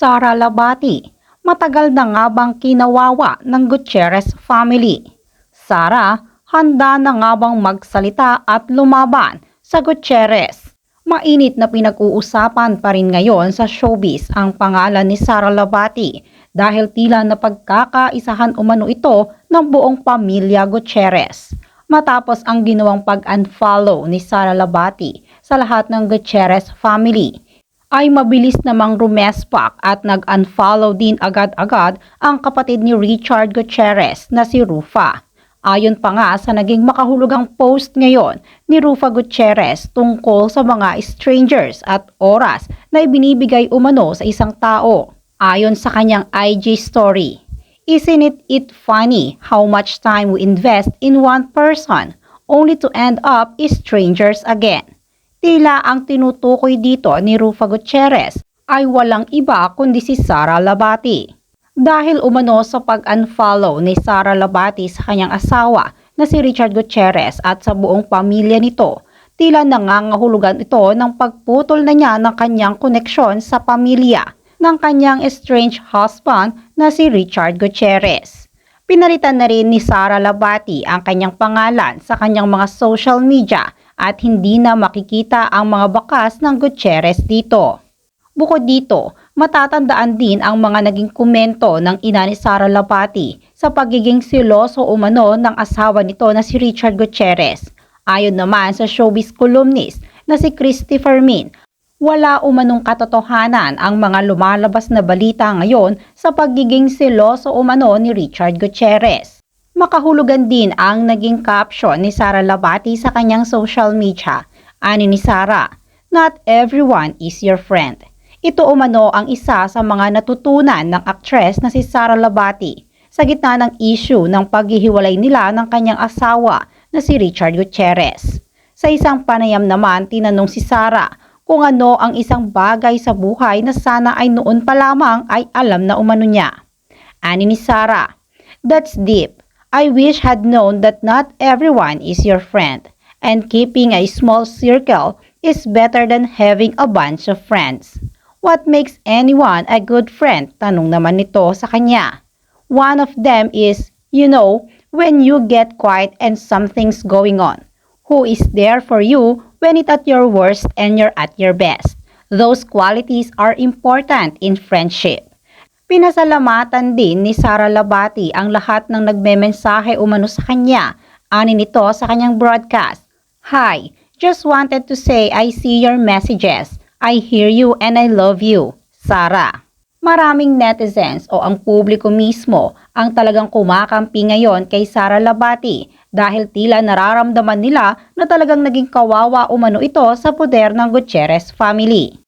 Sara Labati, matagal na nga bang kinawawa ng Gutierrez family? Sara, handa na nga bang magsalita at lumaban sa Gutierrez? Mainit na pinag-uusapan pa rin ngayon sa showbiz ang pangalan ni Sara Labati dahil tila napagkakaisahan umano ito ng buong pamilya Gutierrez. Matapos ang ginawang pag-unfollow ni Sara Labati sa lahat ng Gutierrez family, ay mabilis namang rumespak at nag-unfollow din agad-agad ang kapatid ni Richard Gutierrez na si Rufa. Ayon pa nga sa naging makahulugang post ngayon ni Rufa Gutierrez tungkol sa mga strangers at oras na ibinibigay umano sa isang tao. Ayon sa kanyang IG story, Isn't it, funny how much time we invest in one person only to end up strangers again? Tila ang tinutukoy dito ni Rufa Gutierrez ay walang iba kundi si Sara Labati. Dahil umano sa pag-unfollow ni Sara Labati sa kanyang asawa na si Richard Gutierrez at sa buong pamilya nito, tila nangangahulugan ito ng pagputol na niya ng kanyang koneksyon sa pamilya ng kanyang estranged husband na si Richard Gutierrez. Pinalitan na rin ni Sara Labati ang kanyang pangalan sa kanyang mga social media at hindi na makikita ang mga bakas ng Gutierrez dito. Bukod dito, matatandaan din ang mga naging komento ng ina ni Sara Labati sa pagiging siloso umano ng asawa nito na si Richard Gutierrez. Ayon naman sa showbiz columnist na si Christy Fermin, wala umanong katotohanan ang mga lumalabas na balita ngayon sa pagiging siloso umano ni Richard Gutierrez. Makahulugan din ang naging caption ni Sara Labati sa kanyang social media. Ani ni Sara, Not everyone is your friend. Ito umano ang isa sa mga natutunan ng aktres na si Sara Labati sa gitna ng issue ng paghihiwalay nila ng kanyang asawa na si Richard Gutierrez. Sa isang panayam naman, tinanong si Sara kung ano ang isang bagay sa buhay na sana ay noon pa lamang ay alam na umano niya. Ani ni Sara, That's deep. I wish had known that not everyone is your friend and keeping a small circle is better than having a bunch of friends. What makes anyone a good friend? Tanong naman nito sa kanya. One of them is, you know, when you get quiet and something's going on. Who is there for you when it's at your worst and you're at your best? Those qualities are important in friendship. Pinasalamatan din ni Sara Labati ang lahat ng nagmemensahe umano sa kanya. Ani nito sa kanyang broadcast. Hi, just wanted to say I see your messages. I hear you and I love you. Sara. Maraming netizens o ang publiko mismo ang talagang kumakampi ngayon kay Sara Labati dahil tila nararamdaman nila na talagang naging kawawa umano ito sa poder ng Gutierrez family.